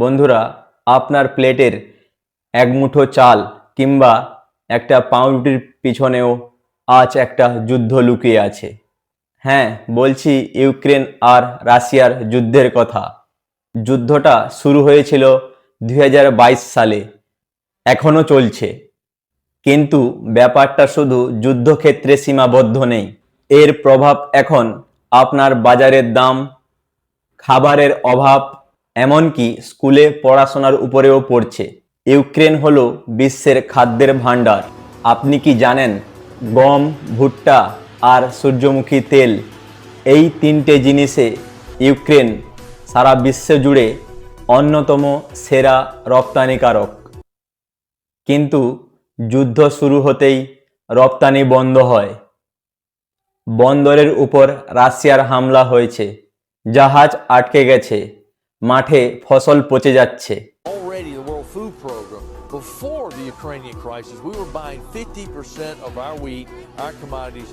বন্ধুরা, আপনার প্লেটের এক মুঠো চাল কিংবা একটা পাউরুটির পিছনেও আজ একটা যুদ্ধ লুকিয়ে আছে। হ্যাঁ বলছি ইউক্রেন আর রাশিয়ার যুদ্ধের কথা। যুদ্ধটা শুরু হয়েছিল দু হাজার বাইশ সালে এখনও চলছে। কিন্তু ব্যাপারটা শুধু যুদ্ধক্ষেত্রে সীমাবদ্ধ নেই। এর প্রভাব এখন আপনার বাজারের দাম, খাবারের অভাব এমনকি স্কুলে পড়াশোনার উপরেও পড়ছে। ইউক্রেন হলো বিশ্বের খাদ্যের ভাণ্ডার। আপনি কি জানেন, গম, ভুট্টা আর সূর্যমুখী তেল এই তিনটে জিনিসে ইউক্রেন সারা বিশ্ব জুড়ে অন্যতম সেরা রপ্তানিকারক। কিন্তু যুদ্ধ শুরু হতেই রপ্তানি বন্ধ হয়। বন্দরের উপর রাশিয়ার হামলা হয়েছে। জাহাজ আটকে গেছে। মাঠে ফসল পচে যাচ্ছে before the Ukrainian crisis, we were buying 50% of our wheat, our commodities,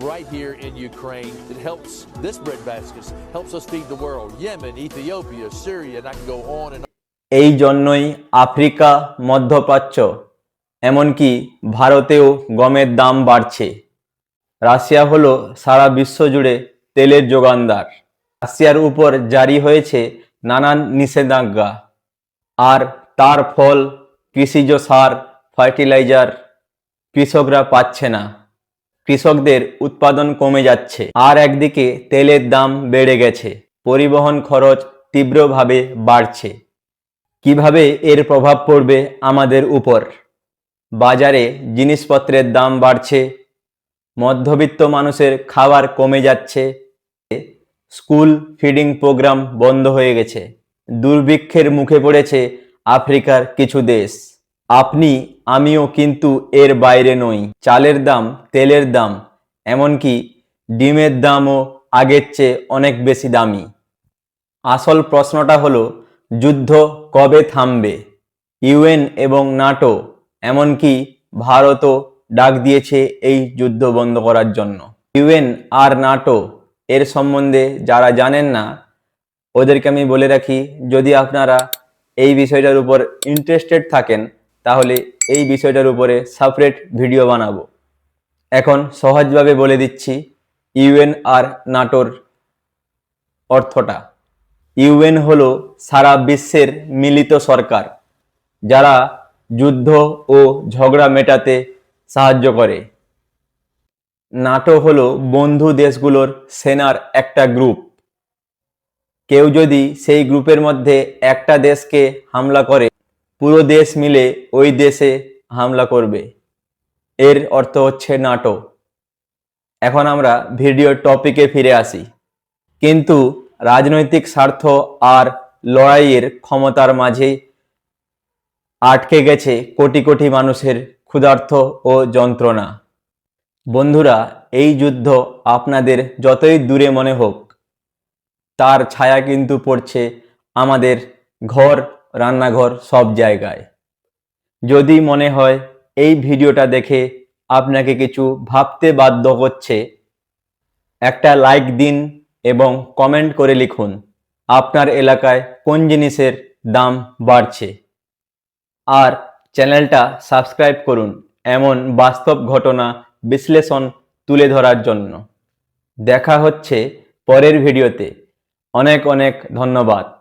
right here in Ukraine. It helps this breadbasket helps us feed the world. Yemen, Ethiopia, Syria, and I can go on and on. এই জন্যই Africa মধ্যপ্রাচ্য এমনকি ভারতেও গমের দাম বাড়ছে Russia হলো সারা বিশ্ব জুড়ে তেলের যোগানদার রাশিয়ার উপর জারি হয়েছে নানান নিষেধাজ্ঞা। আর তার ফল, কৃষিজ সার, ফার্টিলাইজার কৃষকরা পাচ্ছে না। কৃষকদের উৎপাদন কমে যাচ্ছে। আর একদিকে তেলের দাম বেড়ে গেছে। পরিবহন খরচ তীব্রভাবে বাড়ছে। কীভাবে এর প্রভাব পড়বে আমাদের উপর? বাজারে জিনিসপত্রের দাম বাড়ছে। মধ্যবিত্ত মানুষের খাবার কমে যাচ্ছে। স্কুল ফিডিং প্রোগ্রাম বন্ধ হয়ে গেছে। দুর্ভিক্ষের মুখে পড়েছে আফ্রিকার কিছু দেশ। আপনি, আমিও কিন্তু এর বাইরে নই। চালের দাম, তেলের দাম, এমনকি ডিমের দামও আগের চেয়ে অনেক বেশি দামি। আসল প্রশ্নটা হলো, যুদ্ধ কবে থামবে? ইউএন এবং নাটো, এমনকি ভারতও ডাক দিয়েছে এই যুদ্ধ বন্ধ করার জন্য। ইউএন আর নাটো এর সম্বন্ধে যারা জানেন না, ওদেরকে আমি বলে রাখি, যদি আপনারা এই বিষয়টার উপর ইন্টারেস্টেড থাকেন, তাহলে এই বিষয়টার উপরে সেপারেট ভিডিও বানাবো। এখন সহজভাবে বলে দিচ্ছি ইউএন আর নাটোর অর্থটা। ইউএন হলো সারা বিশ্বের মিলিত সরকার, যারা যুদ্ধ ও ঝগড়া মেটাতে সাহায্য করে। নাটো হলো বন্ধু দেশগুলোর সেনার একটা গ্রুপ কেউ যদি সেই গ্রুপের মধ্যে একটা দেশকে হামলা করে, পুরো দেশ মিলে ওই দেশে হামলা করবে। এর অর্থ হচ্ছে নাটো। এখন আমরা ভিডিও টপিকে ফিরে আসি। কিন্তু রাজনৈতিক স্বার্থ আর লড়াইয়ের ক্ষমতার মাঝে আটকে গেছে কোটি কোটি মানুষের ক্ষুধার্থ ও যন্ত্রণা। বন্ধুরা, এই যুদ্ধ আপনাদের যতই দূরে মনে হোক, তার ছায়া কিন্তু পড়ছে আমাদের ঘর, রান্নাঘর সব জায়গায়। যদি মনে হয় এই ভিডিওটা দেখে আপনাকে কিছু ভাবতে বাধ্য করছে একটা লাইক দিন এবং কমেন্ট করে লিখুন, আপনার এলাকায় কোন জিনিসের দাম বাড়ছে। আর চ্যানেলটা সাবস্ক্রাইব করুন, এমন বাস্তব ঘটনা বিশ্লেষণ তুলে ধরার জন্য। দেখা হচ্ছে পরের ভিডিওতে। অনেক অনেক ধন্যবাদ।